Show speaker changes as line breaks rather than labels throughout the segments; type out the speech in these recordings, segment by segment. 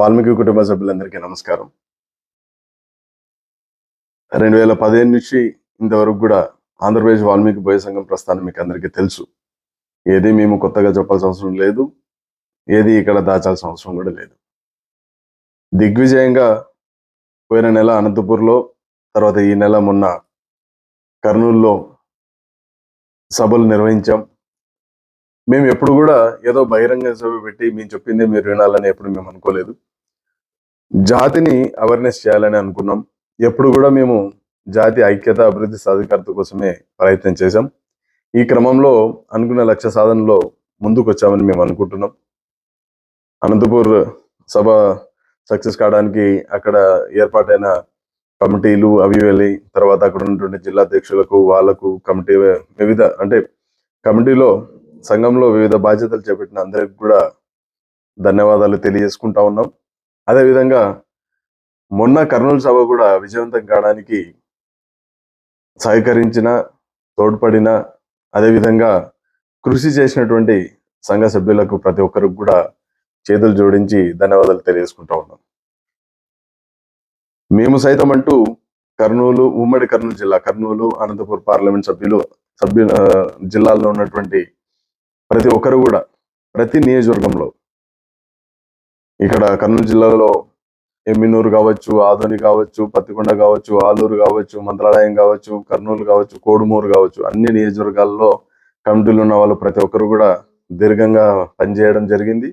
వాల్మీకి కుటుంబ సభ్యులందరికీ నమస్కారం. రెండు వేల పదిహేను నుంచి ఇంతవరకు కూడా ఆంధ్రప్రదేశ్ వాల్మీకి బోయ సంఘం ప్రస్థానం మీకు అందరికీ తెలుసు. ఏది మేము కొత్తగా చెప్పాల్సిన అవసరం లేదు. ఏది ఇక్కడ దాచాల్సిన అవసరం కూడా లేదు. దిగ్విజయంగా పోయిన నెల అనంతపూర్లో తర్వాత ఈ నెల మొన్న కర్నూలులో సభలు నిర్వహించాం. మేము ఎప్పుడు కూడా ఏదో బహిరంగ సభ పెట్టి మేము చెప్పిందే మీరు వినాలని ఎప్పుడు మేము అనుకోలేదు. జాతిని అవేర్నెస్ చేయాలని అనుకున్నాం. ఎప్పుడు కూడా మేము జాతి ఐక్యత అభివృద్ధి సాధికారత కోసమే ప్రయత్నం చేశాం. ఈ క్రమంలో అనుకున్న లక్ష్య సాధనలో ముందుకు వచ్చామని మేము అనుకుంటున్నాం. అనంతపూర్ సభ సక్సెస్ కావడానికి అక్కడ ఏర్పాటైన కమిటీలు అవి వెళ్ళి తర్వాత అక్కడ ఉన్నటువంటి జిల్లా అధ్యక్షులకు వాళ్ళకు కమిటీ వివిధ అంటే కమిటీలో సంఘంలో వివిధ బాధ్యతలు చేపట్టిన అందరికి కూడా ధన్యవాదాలు తెలియజేసుకుంటా ఉన్నాం. అదేవిధంగా మొన్న కర్నూలు సభ కూడా విజయవంతం కావడానికి సహకరించిన తోడ్పడిన అదేవిధంగా కృషి చేసినటువంటి సంఘ సభ్యులకు ప్రతి ఒక్కరికి కూడా చేతులు జోడించి ధన్యవాదాలు తెలియజేసుకుంటా ఉన్నాం. మేము సైతం అంటూ కర్నూలు ఉమ్మడి కర్నూలు జిల్లా కర్నూలు అనంతపూర్ పార్లమెంట్ సభ్యులు సభ్యు జిల్లాల్లో ఉన్నటువంటి ప్రతి ఒక్కరు కూడా ప్రతి నియోజకవర్గంలో ఇక్కడ కర్నూలు జిల్లాలో ఎమ్మినూరు కావచ్చు ఆదోని కావచ్చు పత్తికొండ కావచ్చు ఆలూరు కావచ్చు మంత్రాలయం కావచ్చు కర్నూలు కావచ్చు కోడుమూరు కావచ్చు అన్ని నియోజకవర్గాల్లో కమిటీలు ఉన్న వాళ్ళు ప్రతి ఒక్కరు కూడా దీర్ఘంగా పనిచేయడం జరిగింది.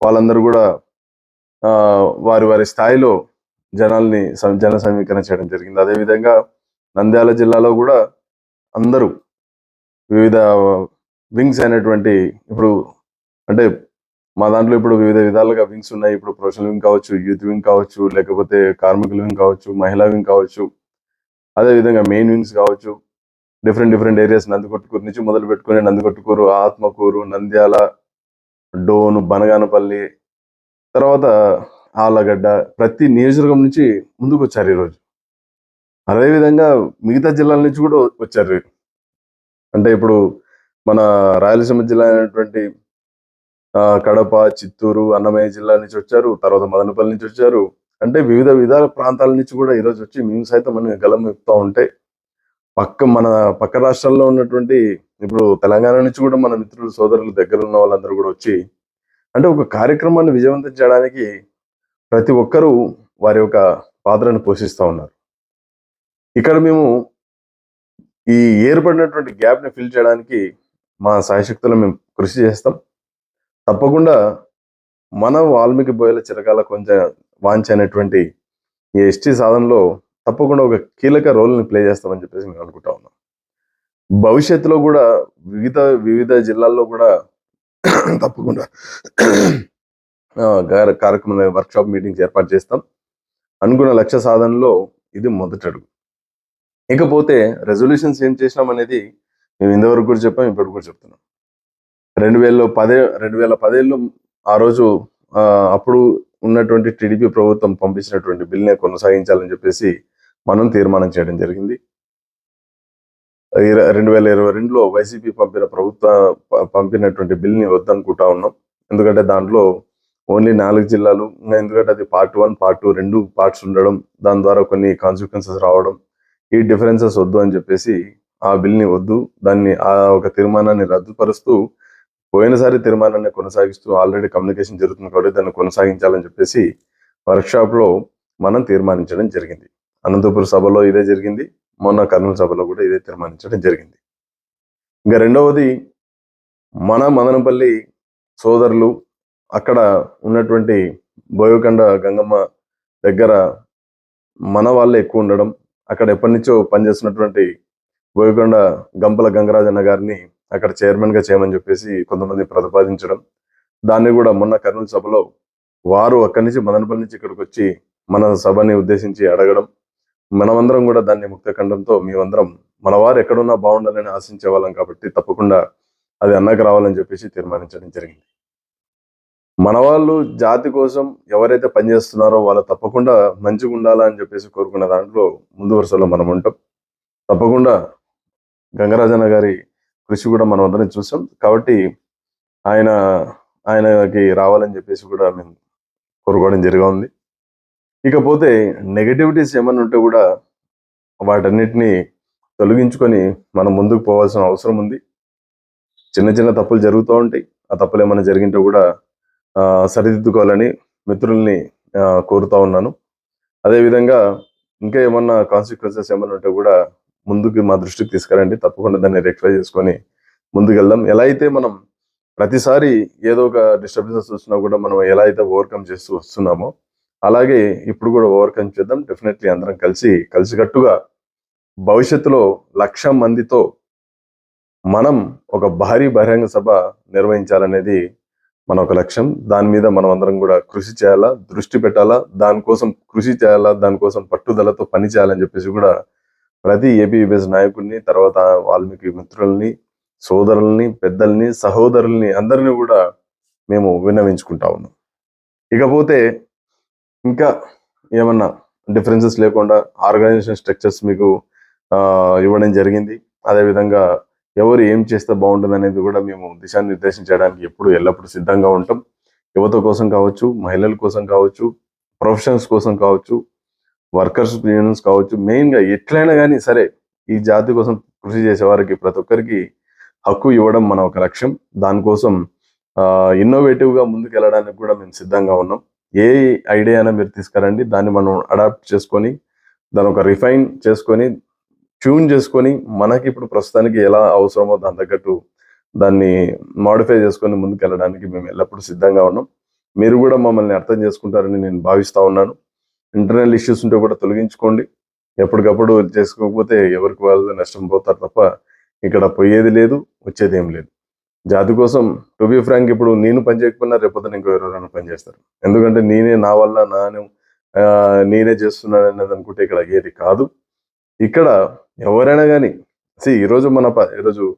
వాళ్ళందరూ కూడా ఆ, వారి వారి స్థాయిలో జనాల్ని జన సమీకరణ చేయడం జరిగింది. అదేవిధంగా నంద్యాల జిల్లాలో కూడా అందరూ వివిధ వింగ్స్ అయినటువంటి ఇప్పుడు అంటే మా దాంట్లో ఇప్పుడు వివిధ విధాలుగా వింగ్స్ ఉన్నాయి. ఇప్పుడు ప్రొఫెషనల్ వింగ్ కావచ్చు యూత్ వింగ్ కావచ్చు లేకపోతే కార్మికుల వింగ్ కావచ్చు మహిళా వింగ్ కావచ్చు అదే విధంగా మెయిన్ వింగ్స్ కావచ్చు. డిఫరెంట్ డిఫరెంట్ ఏరియాస్ నందికొట్టుకూరు నుంచి మొదలు పెట్టుకుని నందికొట్టుకూరు ఆత్మకూరు నంద్యాల డోను బనగానపల్లి తర్వాత ఆలగడ్డ ప్రతి నియోజకవర్గం నుంచి ముందుకు వచ్చారు ఈరోజు అదేవిధంగా మిగతా జిల్లాల నుంచి కూడా వచ్చారు. అంటే ఇప్పుడు మన రాయలసీమ జిల్లా అయినటువంటి కడప చిత్తూరు అన్నమయ్య జిల్లా నుంచి వచ్చారు తర్వాత మదనపల్లి నుంచి వచ్చారు. అంటే వివిధ విధాల ప్రాంతాల నుంచి కూడా ఈరోజు వచ్చి మేము సైతం మనం గలం చెప్తా ఉంటే పక్క మన పక్క రాష్ట్రాల్లో ఉన్నటువంటి ఇప్పుడు తెలంగాణ నుంచి కూడా మన మిత్రులు సోదరులు దగ్గర ఉన్న వాళ్ళందరూ కూడా వచ్చి అంటే ఒక కార్యక్రమాన్ని విజయవంతం చేయడానికి ప్రతి ఒక్కరూ వారి యొక్క పాత్రను పోషిస్తూ ఉన్నారు. ఇక్కడ మేము ఈ ఏర్పడినటువంటి గ్యాప్ని ఫిల్ చేయడానికి మా సాయశక్తులు మేము కృషి చేస్తాం. తప్పకుండా మన వాల్మీకి బోయల చిరకాల కొంచెం వాంఛ అనేటువంటి ఈ ఎస్టీ సాధనలో తప్పకుండా ఒక కీలక రోల్ని ప్లే చేస్తామని చెప్పేసి మేము అనుకుంటా ఉన్నాం. భవిష్యత్తులో కూడా వివిధ వివిధ జిల్లాల్లో కూడా తప్పకుండా కార్యక్రమం వర్క్షాప్ మీటింగ్స్ ఏర్పాటు చేస్తాం. అనుకున్న లక్ష్య సాధనలో ఇది మొదటి అడుగు. ఇకపోతే రెజల్యూషన్స్ ఏం చేసినాం అనేది మేము ఇంతవరకు కూడా చెప్పాం ఇప్పటికి కూడా చెప్తున్నాం. రెండు వేల పదే రెండు వేల పదేళ్ళు ఆ రోజు ఆ, అప్పుడు ఉన్నటువంటి టీడీపీ ప్రభుత్వం పంపించినటువంటి బిల్నే కొనసాగించాలని చెప్పేసి మనం తీర్మానం చేయడం జరిగింది. రెండు వేల ఇరవై రెండులో వైసీపీ పంపిన ప్రభుత్వ పంపినటువంటి బిల్ని వద్దనుకుంటా ఉన్నాం. ఎందుకంటే దాంట్లో ఓన్లీ నాలుగు జిల్లాలు ఎందుకంటే అది పార్ట్ వన్ పార్ట్ టూ రెండు పార్ట్స్ ఉండడం దాని ద్వారా కొన్ని కాన్సిక్వెన్సెస్ రావడం ఈ డిఫరెన్సెస్ వద్దు అని చెప్పేసి ఆ బిల్ని వద్దు దాన్ని ఆ ఒక తీర్మానాన్ని రద్దుపరుస్తూ పోయినసారి తీర్మానాన్ని కొనసాగిస్తూ ఆల్రెడీ కమ్యూనికేషన్ జరుగుతుంది కాబట్టి దాన్ని కొనసాగించాలని చెప్పేసి వర్క్షాప్లో మనం తీర్మానించడం జరిగింది. అనంతపురం సభలో ఇదే జరిగింది. మొన్న కర్నూలు సభలో కూడా ఇదే తీర్మానించడం జరిగింది. ఇంకా రెండవది మన మదనపల్లి సోదరులు అక్కడ ఉన్నటువంటి బోయకొండ గంగమ్మ దగ్గర మన వాళ్ళే ఎక్కువ ఉండడం అక్కడ ఎప్పటి నుంచో పనిచేస్తున్నటువంటి బోయకొండ గంపల గంగరాజన్న గారిని అక్కడ చైర్మన్గా చేయమని చెప్పేసి కొంతమంది ప్రతిపాదించడం. దాన్ని కూడా మొన్న కర్నూలు సభలో వారు అక్కడి నుంచి మదనపల్లి నుంచి ఇక్కడికి వచ్చి మన సభని ఉద్దేశించి అడగడం. మనమందరం కూడా దాన్ని ముక్తఖండంతో మేమందరం మన వారు ఎక్కడున్నా బాగుండాలని ఆశించే వాళ్ళం కాబట్టి తప్పకుండా అది అన్నకు రావాలని చెప్పేసి తీర్మానించడం జరిగింది. మన వాళ్ళు జాతి కోసం ఎవరైతే పనిచేస్తున్నారో వాళ్ళు తప్పకుండా మంచిగా ఉండాలా అని చెప్పేసి కోరుకున్న దాంట్లో ముందు వరుసలో మనం ఉంటాం. తప్పకుండా గంగరాజన్న గారి కృషి కూడా మనం అందరం చూసాం. కాబట్టి ఆయన ఆయనకి రావాలని చెప్పేసి కూడా మేము కోరుకోవడం జరిగా ఉంది. ఇకపోతే నెగటివిటీస్ ఏమైనా ఉంటే కూడా వాటన్నిటిని తొలగించుకొని మనం ముందుకు పోవాల్సిన అవసరం ఉంది. చిన్న చిన్న తప్పులు జరుగుతూ ఉంటాయి. ఆ తప్పులు ఏమైనా జరిగింటే కూడా సరిదిద్దుకోవాలని మిత్రుల్ని కోరుతా ఉన్నాను. అదేవిధంగా ఇంకా ఏమన్నా కాన్సిక్వెన్సెస్ ఏమైనా ఉంటే కూడా ముందుకు మా దృష్టికి తీసుకురండి. తప్పకుండా దాన్ని రెక్టిఫై చేసుకొని ముందుకెళ్దాం. ఎలా అయితే మనం ప్రతిసారి ఏదో ఒక డిస్టర్బెన్సెస్ వచ్చినా కూడా మనం ఎలా అయితే ఓవర్కమ్ చేస్తూ వస్తున్నామో అలాగే ఇప్పుడు కూడా ఓవర్కమ్ చేద్దాం. డెఫినెట్లీ అందరం కలిసి కలిసికట్టుగా భవిష్యత్తులో లక్ష మందితో మనం ఒక భారీ బహిరంగ సభ నిర్వహించాలనేది మన ఒక లక్ష్యం. దాని మీద మనం అందరం కూడా కృషి చేయాలా? దృష్టి పెట్టాలా? దానికోసం కృషి చేయాలా? దానికోసం పట్టుదలతో పని చేయాలని చెప్పేసి కూడా ప్రతి ఏపీఎస్ నాయకుడిని తర్వాత వాల్మీకి మిత్రుల్ని సోదరుల్ని పెద్దల్ని సహోదరుల్ని అందరినీ కూడా మేము విన్నవించుకుంటా ఉన్నాం. ఇకపోతే ఇంకా ఏమన్నా డిఫరెన్సెస్ లేకుండా ఆర్గనైజేషన్ స్ట్రక్చర్స్ మీకు ఆ, ఇవ్వడం జరిగింది. అదేవిధంగా ఎవరు ఏం చేస్తే బాగుంటుంది అనేది కూడా మేము దిశానిర్దేశం చేయడానికి ఎప్పుడు ఎల్లప్పుడూ సిద్ధంగా ఉంటాం. యువత కోసం కావచ్చు మహిళల కోసం కావచ్చు ప్రొఫెషన్స్ కోసం కావచ్చు వర్కర్స్ యూనియన్స్ కావచ్చు మెయిన్గా ఎట్లయినా కానీ సరే ఈ జాతి కోసం కృషి చేసే వారికి ప్రతి ఒక్కరికి హక్కు ఇవ్వడం మన ఒక లక్ష్యం. దానికోసం ఇన్నోవేటివ్గా ముందుకు వెళ్ళడానికి కూడా మేము సిద్ధంగా ఉన్నాం. ఏ ఐడియా అయినా మీరు తీసుకురండి. దాన్ని మనం అడాప్ట్ చేసుకొని దాని ఒక రిఫైన్ చేసుకొని ట్యూన్ చేసుకొని మనకి ఇప్పుడు ప్రస్తుతానికి ఎలా అవసరమో దాని తగ్గట్టు దాన్ని మాడిఫై చేసుకొని ముందుకు వెళ్ళడానికి మేము ఎల్లప్పుడూ సిద్ధంగా ఉన్నాం. మీరు కూడా మమ్మల్ని అర్థం చేసుకుంటారని నేను భావిస్తా ఉన్నాను. ఇంటర్నల్ ఇష్యూస్ ఉంటే కూడా తొలగించుకోండి. ఎప్పటికప్పుడు చేసుకోకపోతే ఎవరికి వాళ్ళు నష్టం పోతారు తప్ప ఇక్కడ పోయేది లేదు వచ్చేది ఏం లేదు. జాతి కోసం టు ఫ్రాంక్ ఇప్పుడు నేను పని చేయకపోయినా రేపొద్దున ఇంకో ఎవరైనా పని చేస్తారు. ఎందుకంటే నేనే నా వల్ల నాను ఆ, నేనే చేస్తున్నాను అనేది అనుకుంటే ఇక్కడ అయ్యేది కాదు. ఇక్కడ ఎవరైనా కానీ సి ఈరోజు మన ప- ఈరోజు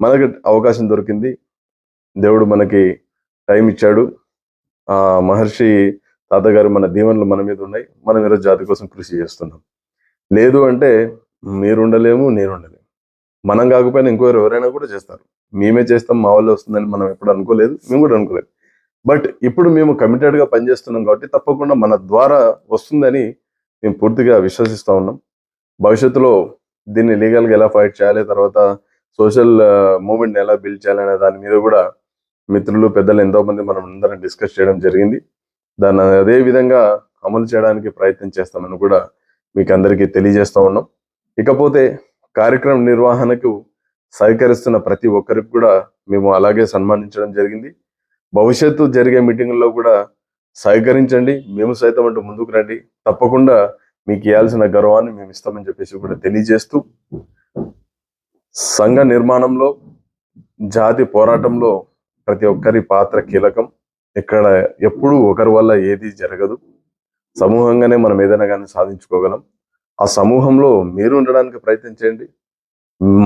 మనకి అవకాశం దొరికింది. దేవుడు మనకి టైం ఇచ్చాడు. ఆ మహర్షి తాతగారు మన దీవెనలు మన మీద ఉన్నాయి. మనం ఈరోజు జాతి కోసం కృషి చేస్తున్నాం. లేదు అంటే మీరు ఉండలేము ఉండలేము మనం కాకపోయినా ఇంకోరు ఎవరైనా కూడా చేస్తారు. మేమే చేస్తాం మా వాళ్ళు వస్తుందని మనం ఎప్పుడు అనుకోలేదు మేము కూడా అనుకోలేదు. బట్ ఇప్పుడు మేము కమిటెడ్గా పనిచేస్తున్నాం కాబట్టి తప్పకుండా మన ద్వారా వస్తుందని మేము పూర్తిగా విశ్వసిస్తూ ఉన్నాం. భవిష్యత్తులో దీన్ని లీగల్గా ఎలా ఫైట్ చేయాలి తర్వాత సోషల్ మూమెంట్ని uh, ఎలా బిల్డ్ చేయాలి అనే దాని మీద కూడా మిత్రులు పెద్దలు ఎంతోమంది మనం అందరం డిస్కస్ చేయడం జరిగింది. దాన్ని అదే విధంగా అమలు చేయడానికి ప్రయత్నం చేస్తామని కూడా మీకు అందరికీ తెలియజేస్తా ఉన్నాం. ఇకపోతే కార్యక్రమం నిర్వహణకు సహకరిస్తున్న ప్రతి ఒక్కరికి కూడా మేము అలాగే సన్మానించడం జరిగింది. భవిష్యత్తు జరిగే మీటింగుల్లో కూడా సహకరించండి. మేము సైతం అంటూ ముందుకు రండి. తప్పకుండా మీకు ఇవ్వాల్సిన గౌరవాన్ని మేము ఇస్తామని చెప్పేసి కూడా తెలియజేస్తూ సంఘ నిర్మాణంలో జాతి పోరాటంలో ప్రతి ఒక్కరి పాత్ర కీలకం. ఇక్కడ ఎప్పుడూ ఒకరి వల్ల ఏది జరగదు. సమూహంగానే మనం ఏదైనా కానీ సాధించుకోగలం. ఆ సమూహంలో మీరు ఉండడానికి ప్రయత్నం చేయండి.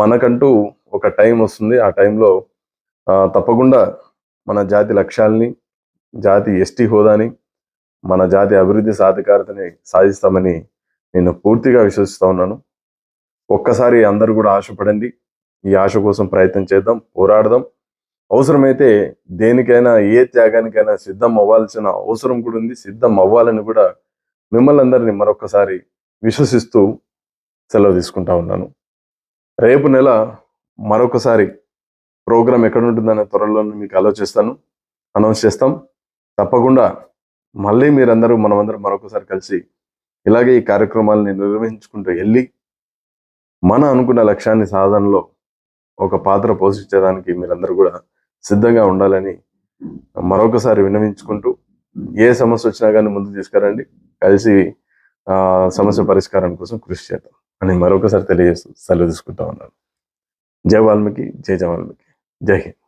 మనకంటూ ఒక టైం వస్తుంది. ఆ టైంలో తప్పకుండా మన జాతి లక్ష్యాల్ని జాతి ఎస్టీ హోదాని మన జాతి అభివృద్ధి సాధికారతని సాధిస్తామని నేను పూర్తిగా విశ్వసిస్తూ ఉన్నాను. ఒక్కసారి అందరూ కూడా ఆశపడండి. ఈ ఆశ కోసం ప్రయత్నం చేద్దాం పోరాడదాం. అవసరమైతే దేనికైనా ఏ త్యాగానికైనా సిద్ధం అవ్వాల్సిన అవసరం కూడా ఉంది. సిద్ధం అవ్వాలని కూడా మిమ్మల్ని అందరినీ మరొకసారి విశ్వసిస్తూ సెలవు తీసుకుంటా ఉన్నాను. రేపు నెల మరొకసారి ప్రోగ్రాం ఎక్కడ ఉంటుందనే త్వరలో మీకు ఆలోచిస్తాను. అనౌన్స్ చేస్తాం. తప్పకుండా మళ్ళీ మీరందరూ మనమందరం మరొకసారి కలిసి ఇలాగే ఈ కార్యక్రమాలని నిర్వహించుకుంటూ వెళ్ళి మన అనుకున్న లక్ష్యాన్ని సాధనలో ఒక పాత్ర పోషించడానికి మీరందరూ కూడా సిద్ధంగా ఉండాలని మరొకసారి విన్నవించుకుంటూ ఏ సమస్య వచ్చినా కానీ ముందు తీసుకురండి. కలిసి ఆ సమస్య పరిష్కారం కోసం కృషి చేద్దాం అని మరొకసారి తెలియజేస్తూ సెలవు తీసుకుంటా ఉన్నాను. జై వాల్మీకి జై జవాల్మీకి జై హింద్.